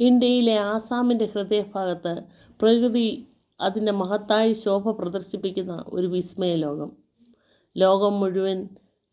ഇന്ത്യയിലെ ആസാമിന്റെ ഹൃദയഭാഗത്ത് പ്രകൃതി അതിന്റെ മഹത്തായ ശോഭ പ്രദർശിപ്പിക്കുന്ന ഒരു വിസ്മയ ലോകം. ലോകം മുഴുവൻ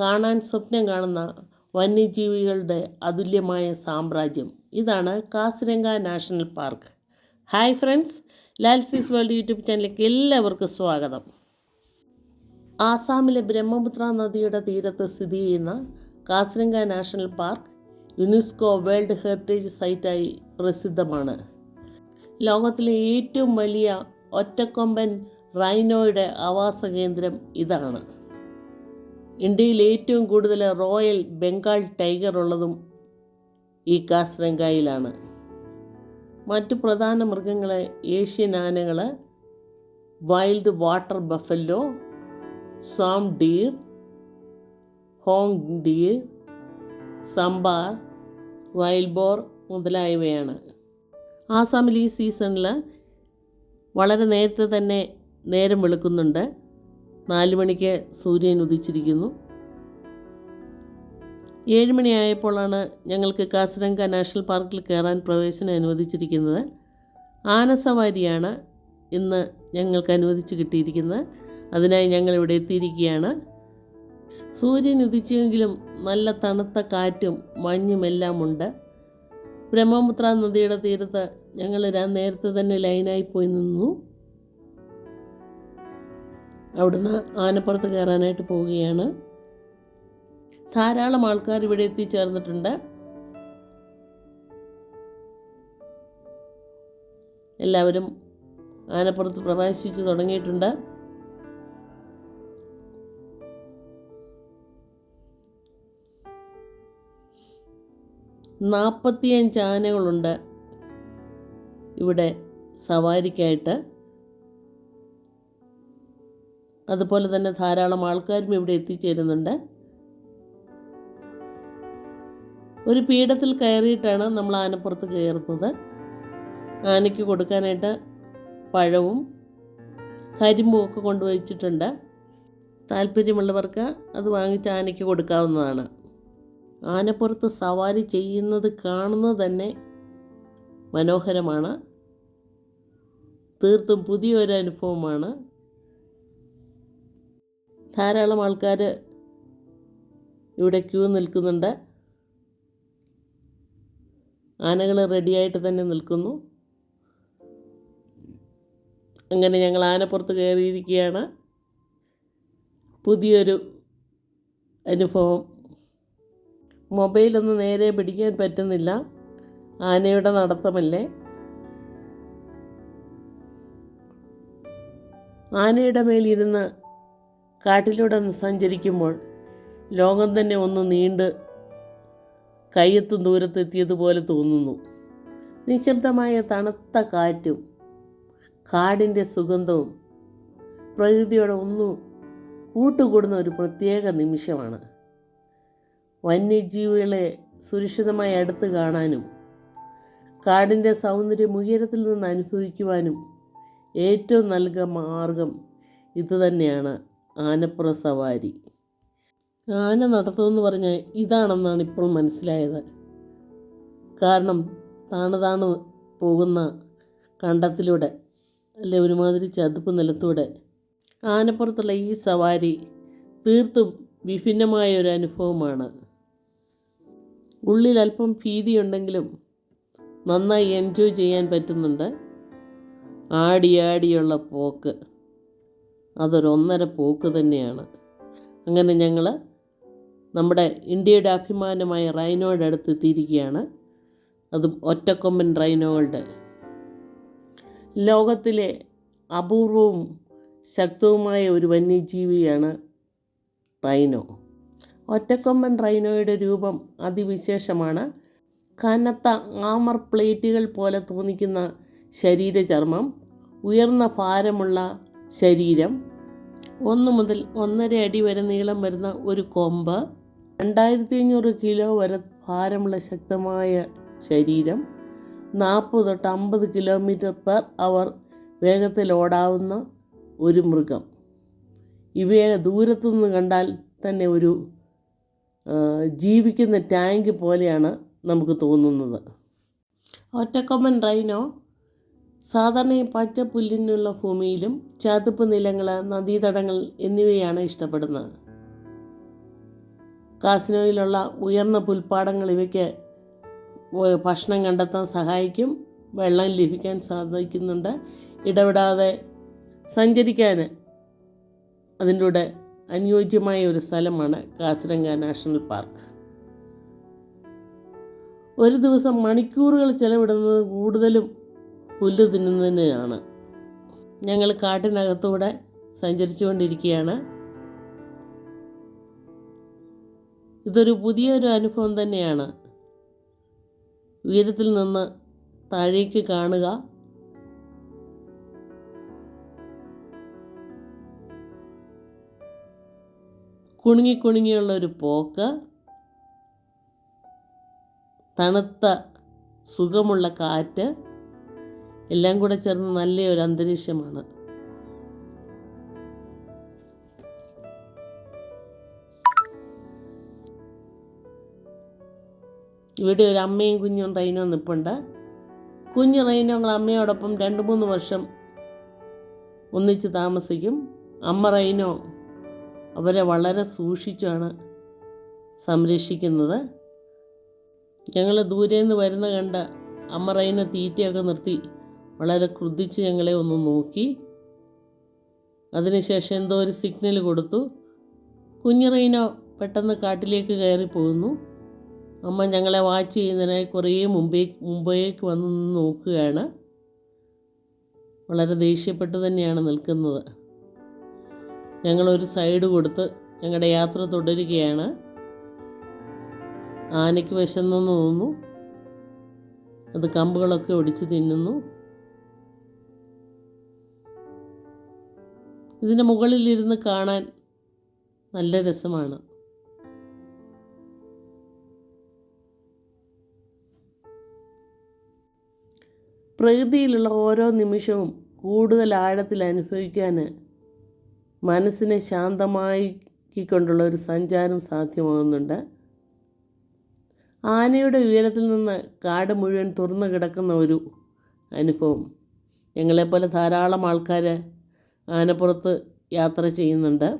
കാണാൻ സ്വപ്നം കാണുന്ന വന്യജീവികളുടെ അതുല്യമായ സാമ്രാജ്യം. ഇതാണ് Kaziranga National Park. Hi friends Lalsee's World YouTube ചാനലിലേക്ക് എല്ലാവർക്കും സ്വാഗതം. ആസാമിലെ ബ്രഹ്മപുത്ര നദിയുടെ തീരത്ത് സ്ഥിതി ചെയ്യുന്ന Kaziranga National Park UNESCO World Heritage സൈറ്റായി പ്രസിദ്ധമാണ്. ലോകത്തിലെ ഏറ്റവും വലിയ ഒറ്റക്കൊമ്പൻ റൈനോയുടെ ആവാസ കേന്ദ്രം ഇതാണ്. ഇന്ത്യയിൽ ഏറ്റവും കൂടുതൽ റോയൽ ബംഗാൾ ടൈഗർ ഉള്ളതും ഈ കാസ്രംഗായിലാണ് മറ്റു പ്രധാന മൃഗങ്ങളെ ഏഷ്യൻ ആനകൾ wild water buffalo swamp deer hog deer sambar wild boar മുതലായവയാണ്. ആസാമിൽ ഈ സീസണിൽ വളരെ നേരത്തെ തന്നെ നേരം വെളുക്കുന്നുണ്ട്. നാല് മണിക്ക് സൂര്യൻ ഉദിച്ചിരിക്കുന്നു. ഏഴുമണിയായപ്പോഴാണ് ഞങ്ങൾക്ക് കാസിരംഗ നാഷണൽ പാർക്കിൽ കയറാൻ പ്രവേശനം അനുവദിച്ചിരിക്കുന്നത്. ആനസവാരിയാണ് ഇന്ന് ഞങ്ങൾക്ക് അനുവദിച്ച് കിട്ടിയിരിക്കുന്നത്. അതിനായി ഞങ്ങൾ ഇവിടെ എത്തിയിരിക്കുകയാണ്. സൂര്യൻ ഉദിച്ചെങ്കിലും നല്ല തണുത്ത കാറ്റും മഞ്ഞുമെല്ലാം ഉണ്ട്. ബ്രഹ്മപുത്ര നദിയുടെ തീരത്ത് ഞങ്ങൾ നേരത്തെ തന്നെ ലൈനായി പോയി നിന്നു. അവിടുന്ന് ആനപ്പുറത്ത് കയറാനായിട്ട് പോവുകയാണ്. ധാരാളം ആൾക്കാർ ഇവിടെ എത്തിച്ചേർന്നിട്ടുണ്ട്. എല്ലാവരും ആനപ്പുറത്ത് പ്രവേശിച്ചു തുടങ്ങിയിട്ടുണ്ട്. നാൽപ്പത്തിയഞ്ച് ആനകളുണ്ട്. ഇവിടെ സവാരിക്കായിട്ട്. അതുപോലെ തന്നെ ധാരാളം ആൾക്കാരും ഇവിടെ എത്തിച്ചേരുന്നുണ്ട്. ഒരു പീഠത്തിൽ കയറിയിട്ടാണ് നമ്മൾ ആനപ്പുറത്ത് കയറുന്നത്. ആനയ്ക്ക് കൊടുക്കാനായിട്ട് പഴവും കരിമ്പും ഒക്കെ കൊണ്ടുവച്ചിട്ടുണ്ട്. താല്പര്യമുള്ളവർക്ക് അത് വാങ്ങിച്ച് ആനയ്ക്ക് കൊടുക്കാവുന്നതാണ്. ആനപ്പുറത്ത് സവാരി ചെയ്യുന്നത് കാണുന്നത് തന്നെ മനോഹരമാണ്. തീർത്തും പുതിയൊരു അനുഭവമാണ്. ധാരാളം ആൾക്കാർ ഇവിടെ ക്യൂ നിൽക്കുന്നുണ്ട്. ആനകൾ റെഡിയായിട്ട് തന്നെ നിൽക്കുന്നു. അങ്ങനെ ഞങ്ങൾ ആനപ്പുറത്ത് കയറിയിരിക്കുകയാണ്. പുതിയൊരു അനുഭവം. മൊബൈലൊന്ന് നേരെ പിടിക്കാൻ പറ്റുന്നില്ല. ആനയുടെ നടത്തമല്ലേ? ആനയുടെ മേലിരുന്ന് കാട്ടിലൂടെ സഞ്ചരിക്കുമ്പോൾ ലോകം തന്നെ ഒന്ന് നീണ്ട് കയ്യെത്തും ദൂരത്തെത്തിയതുപോലെ തോന്നുന്നു. നിശബ്ദമായ തണുത്ത കാറ്റും കാടിന്റെ സുഗന്ധവും പ്രകൃതിയോടെ ഒന്ന് കൂട്ടുകൂടുന്ന ഒരു പ്രത്യേക നിമിഷമാണ്. വന്യജീവികളെ സുരക്ഷിതമായി അടുത്ത് കാണാനും കാടിന്റെ സൗന്ദര്യം ഉയരത്തിൽ നിന്ന് അനുഭവിക്കുവാനും ഏറ്റവും നല്ല മാർഗം ഇതുതന്നെയാണ് ആനപ്പുറ സവാരി. ആന നടത്തുമെന്ന് പറഞ്ഞാൽ ഇതാണെന്നാണ് ഇപ്പോൾ മനസ്സിലായത്. കാരണം താണു താണു പോകുന്ന കണ്ടത്തിലൂടെ അല്ലെ ഒരുമാതിരി ചതുപ്പ് നിലത്തൂടെ ആനപ്പുറത്തുള്ള ഈ സവാരി തീർത്തും വിഭിന്നമായ ഒരു അനുഭവമാണ്. ഉള്ളിൽ അല്പം ഭീതിയുണ്ടെങ്കിലും നന്നായി എൻജോയ് ചെയ്യാൻ പറ്റുന്നുണ്ട്. ആടിയാടിയുള്ള പോക്ക്. അതൊരൊന്നര പോക്ക് തന്നെയാണ്. അങ്ങനെ ഞങ്ങൾ നമ്മുടെ ഇന്ത്യയുടെ അഭിമാനമായ റൈനോയുടെ അടുത്ത് എത്തിയിരിക്കുകയാണ്. അതും ഒറ്റക്കൊമ്പൻ റൈനോകളുടെ. ലോകത്തിലെ അപൂർവവും ശക്തവുമായ ഒരു വന്യജീവിയാണ് റൈനോ. ഒറ്റക്കൊമ്പൻ റൈനോയുടെ രൂപം അതിവിശേഷമാണ്. കനത്ത ആമർ പ്ലേറ്റുകൾ പോലെ തോന്നിക്കുന്ന ശരീരചർമ്മം ഉയർന്ന ഭാരമുള്ള ശരീരം ഒന്ന് മുതൽ ഒന്നര അടി വരെ നീളം വരുന്ന ഒരു കൊമ്പ് രണ്ടായിരത്തി അഞ്ഞൂറ് കിലോ വരെ ഭാരമുള്ള ശക്തമായ ശരീരം നാൽപ്പത് തൊട്ട് അമ്പത് കിലോമീറ്റർ പെർ അവർ വേഗത്തിൽ ഓടാവുന്ന ഒരു മൃഗം. ഇവയെ ദൂരത്തുനിന്ന് കണ്ടാൽ തന്നെ ഒരു ജീവിക്കുന്ന ടാങ്ക് പോലെയാണ് നമുക്ക് തോന്നുന്നത്. ഒറ്റക്കൊമ്പൻ റൈനോ സാധാരണ പച്ച പുല്ലിനുള്ള ഭൂമിയിലും ചതുപ്പ് നിലങ്ങൾ നദീതടങ്ങൾ എന്നിവയാണ് ഇഷ്ടപ്പെടുന്നത്. കാസിനോയിലുള്ള ഉയർന്ന പുൽപ്പാടങ്ങൾ ഇവയ്ക്ക് ഭക്ഷണം കണ്ടെത്താൻ സഹായിക്കും വെള്ളം ലഭിക്കാൻ സാധിക്കുന്നുണ്ട് ഇടപെടാതെ സഞ്ചരിക്കാൻ അതിന്റെ കൂടെ അനുയോജ്യമായ ഒരു സ്ഥലമാണ് കാസിരംഗ നാഷണൽ പാർക്ക്. ഒരു ദിവസം മണിക്കൂറുകൾ ചെലവിടുന്നത് കൂടുതലും പുല്ല് തിന്നുന്നതിനാണ് ഞങ്ങൾ കാട്ടിനകത്തൂടെ സഞ്ചരിച്ചുകൊണ്ടിരിക്കുകയാണ്. ഇതൊരു പുതിയൊരു അനുഭവം തന്നെയാണ്. ഉയരത്തിൽ നിന്ന് താഴേക്ക് കാണുക. കുണുങ്ങി കുണുങ്ങിയുള്ള ഒരു പോക്ക് തണുത്ത സുഖമുള്ള കാറ്റ് എല്ലാം കൂടെ ചേർന്ന് നല്ലൊരു അന്തരീക്ഷമാണ്. ഇവിടെ ഒരു അമ്മയും കുഞ്ഞും റൈനോ നിൽപ്പുണ്ട് കുഞ്ഞു റൈനോങ്ങൾ അമ്മയോടൊപ്പം രണ്ട് മൂന്ന് വർഷം ഒന്നിച്ച് താമസിക്കും. അമ്മ റൈനോ അവരെ വളരെ സൂക്ഷിച്ചാണ് സംരക്ഷിക്കുന്നത്. ഞങ്ങൾ ദൂരെ നിന്ന് വരുന്ന കണ്ട അമ്മറയിനെ തീറ്റയൊക്കെ നിർത്തി വളരെ ക്രുദ്ധിച്ച് ഞങ്ങളെ ഒന്ന് നോക്കി. അതിനുശേഷം എന്തോ ഒരു സിഗ്നൽ കൊടുത്തു. കുഞ്ഞിറൈനോ പെട്ടെന്ന് കാട്ടിലേക്ക് കയറി പോകുന്നു അമ്മ ഞങ്ങളെ വാച്ച് ചെയ്യുന്നതിനായി കുറേ മുമ്പേ മുമ്പേക്ക് വന്ന് നോക്കുകയാണ്. വളരെ ദേഷ്യപ്പെട്ട് തന്നെയാണ് നിൽക്കുന്നത്. ഞങ്ങളൊരു സൈഡ് കൊടുത്ത് ഞങ്ങളുടെ യാത്ര തുടരുകയാണ്. ആനയ്ക്ക് വിശന്നെന്ന് തോന്നുന്നു. അത് കമ്പുകളൊക്കെ ഒടിച്ച് തിന്നുന്നു. ഇതിന്റെ മുകളിലിരുന്ന് കാണാൻ നല്ല രസമാണ്. പ്രകൃതിയിലുള്ള ഓരോ നിമിഷവും കൂടുതൽ ആഴത്തിൽ അനുഭവിക്കാൻ മനസ്സിനെ ശാന്തമാക്കിക്കൊണ്ടുള്ള ഒരു സഞ്ചാരം സാധ്യമാകുന്നുണ്ട്. ആനയുടെ ഉയരത്തിൽ നിന്ന് കാട് മുഴുവൻ തുറന്നു കിടക്കുന്ന ഒരു അനുഭവം. ഞങ്ങളെപ്പോലെ ധാരാളം ആൾക്കാർ ആനപ്പുറത്ത് യാത്ര ചെയ്യുന്നുണ്ട്.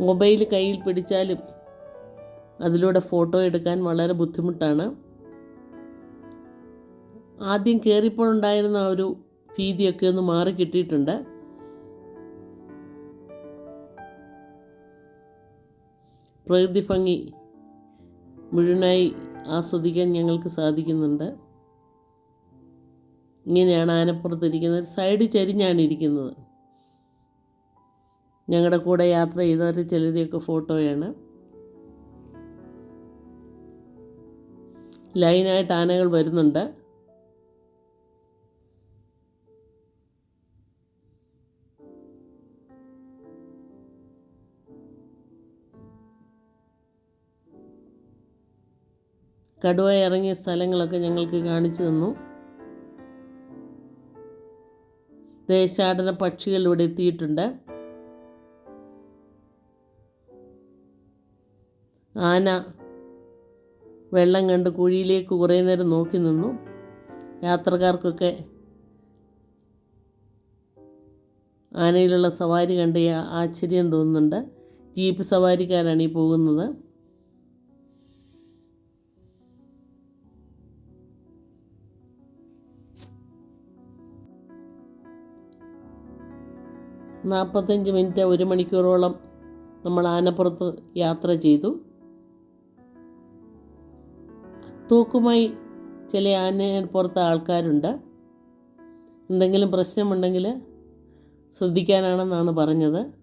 മൊബൈൽ കയ്യിൽ പിടിച്ചാലും അതിലൂടെ ഫോട്ടോ എടുക്കാൻ വളരെ ബുദ്ധിമുട്ടാണ്. ആദ്യം കയറിയപ്പോൾ ഉണ്ടായിരുന്ന ആ ഒരു ഭീതിയൊക്കെ ഒന്ന് മാറി കിട്ടിയിട്ടുണ്ട്. പ്രകൃതി ഭംഗി മുഴുവനായി ആസ്വദിക്കാൻ ഞങ്ങൾക്ക് സാധിക്കുന്നുണ്ട്. ഇങ്ങനെയാണ് ആനപ്പുറത്തിരിക്കുന്നത് സൈഡ് ചരിഞ്ഞാണ് ഇരിക്കുന്നത്. ഞങ്ങളുടെ കൂടെ യാത്ര ചെയ്തവർ ചിലരെയൊക്കെ ഫോട്ടോയാണ്. ലൈനായിട്ട് ആനകൾ വരുന്നുണ്ട്. കടുവ ഇറങ്ങിയ സ്ഥലങ്ങളൊക്കെ ഞങ്ങൾക്ക് കാണിച്ചു തന്നു. ദേശാടന പക്ഷികൾ ഇവിടെ എത്തിയിട്ടുണ്ട്. ആന വെള്ളം കണ്ട് കുഴിയിലേക്ക് കുറേ നേരം നോക്കി നിന്നു. യാത്രക്കാർക്കൊക്കെ ആനയിലുള്ള സവാരി കണ്ട് ആശ്ചര്യം തോന്നുന്നുണ്ട്. ജീപ്പ് സവാരിക്കാരാണ് ഈ പോകുന്നത്. നാൽപ്പത്തഞ്ച് മിനിറ്റ് ഒരു മണിക്കൂറോളം നമ്മൾ ആനപ്പുറത്ത് യാത്ര ചെയ്തു. തൂക്കുമായി ചില പുറത്ത് ആൾക്കാരുണ്ട്. എന്തെങ്കിലും പ്രശ്നമുണ്ടെങ്കിൽ ശ്രദ്ധിക്കാനാണെന്നാണ് പറഞ്ഞത്.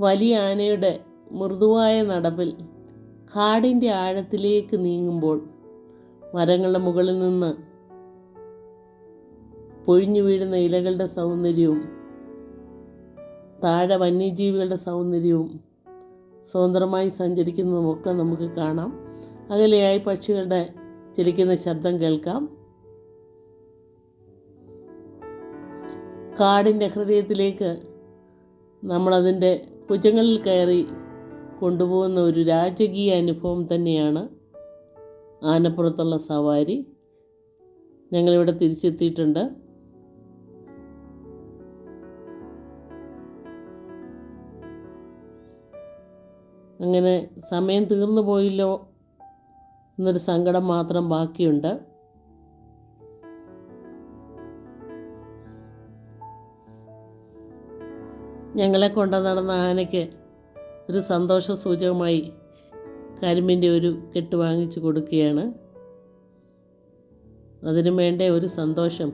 വലിയ ആനയുടെ മൃദുവായ നടപ്പിൽ കാടിന്റെ ആഴത്തിലേക്ക് നീങ്ങുമ്പോൾ മരങ്ങളുടെ മുകളിൽ നിന്ന് പൊഴിഞ്ഞു വീഴുന്ന ഇലകളുടെ സൗന്ദര്യവും താഴെ വന്യജീവികളുടെ സൗന്ദര്യവും സ്വതന്ത്രമായി സഞ്ചരിക്കുന്നതുമൊക്കെ നമുക്ക് കാണാം. അകലെയായി പക്ഷികളുടെ ചിലിക്കുന്ന ശബ്ദം കേൾക്കാം. കാടിന്റെ ഹൃദയത്തിലേക്ക് നമ്മളതിന്റെ ഭുജങ്ങളിൽ കയറി കൊണ്ടുപോകുന്ന ഒരു രാജകീയ അനുഭവം തന്നെയാണ് ആനപ്പുറത്തുള്ള സവാരി. ഞങ്ങളിവിടെ തിരിച്ചെത്തിയിട്ടുണ്ട്. അങ്ങനെ സമയം തീർന്നു പോയില്ലോ എന്നൊരു സങ്കടം മാത്രം ബാക്കിയുണ്ട്. ഞങ്ങളെ കൊണ്ടു നടന്ന ആനയ്ക്ക് ഒരു സന്തോഷ സൂചകമായി കരിമ്പിന്റെ ഒരു കെട്ട് വാങ്ങിച്ചു കൊടുക്കുകയാണ്. അതിനു വേണ്ട ഒരു സന്തോഷം.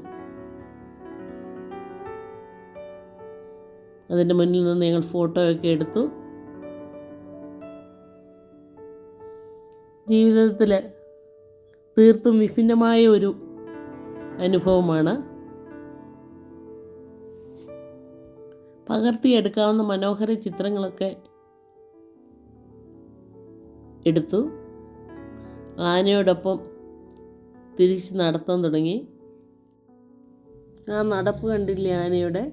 അതിന്റെ മുന്നിൽ നിന്ന് ഞങ്ങൾ ഫോട്ടോയൊക്കെ എടുത്തു. ജീവിതത്തിൽ തീർത്തും വിഭിന്നമായ ഒരു അനുഭവമാണ്. പകർത്തിയെടുക്കാവുന്ന മനോഹര ചിത്രങ്ങളൊക്കെ എടുത്തു. ആനയോടൊപ്പം തിരിച്ച് നടത്താൻ തുടങ്ങി. ആ നടപ്പ് കണ്ടില്ലേ ആനയുടെ?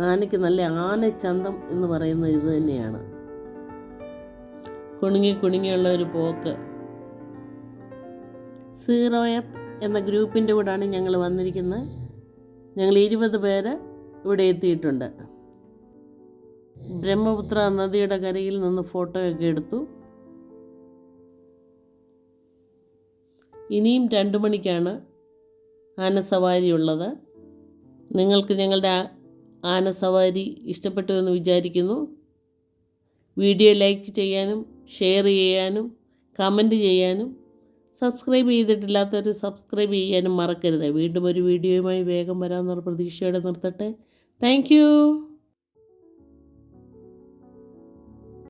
ആനയ്ക്ക് നല്ല ആനച്ചന്തം എന്ന് പറയുന്ന ഇത് തന്നെയാണ്. കുണുങ്ങി കുണുങ്ങിയുള്ള ഒരു പോക്ക്. സീറോ എഫ് എന്ന ഗ്രൂപ്പിന്റെ കൂടാണ് ഞങ്ങൾ വന്നിരിക്കുന്നത് ഞങ്ങൾ ഇരുപത് പേര് ഇവിടെ എത്തിയിട്ടുണ്ട്. ബ്രഹ്മപുത്ര നദിയുടെ കരയിൽ നിന്ന് ഫോട്ടോയൊക്കെ എടുത്തു. ഇനിയും രണ്ട് മണിക്കാണ് ആനസവാരി ഉള്ളത്. നിങ്ങൾക്ക് ഞങ്ങളുടെ ആനസവാരി ഇഷ്ടപ്പെട്ടു എന്ന് വിചാരിക്കുന്നു. വീഡിയോ ലൈക്ക് ചെയ്യാനും ഷെയർ ചെയ്യാനും കമന്റ് ചെയ്യാനും സബ്സ്ക്രൈബ് ചെയ്തിട്ടില്ലാത്തവർ സബ്സ്ക്രൈബ് ചെയ്യാനും മറക്കരുത്. വീണ്ടും ഒരു വീഡിയോയുമായി വേഗം വരാമെന്നുള്ള പ്രതീക്ഷയോടെ നിർത്തട്ടെ. താങ്ക്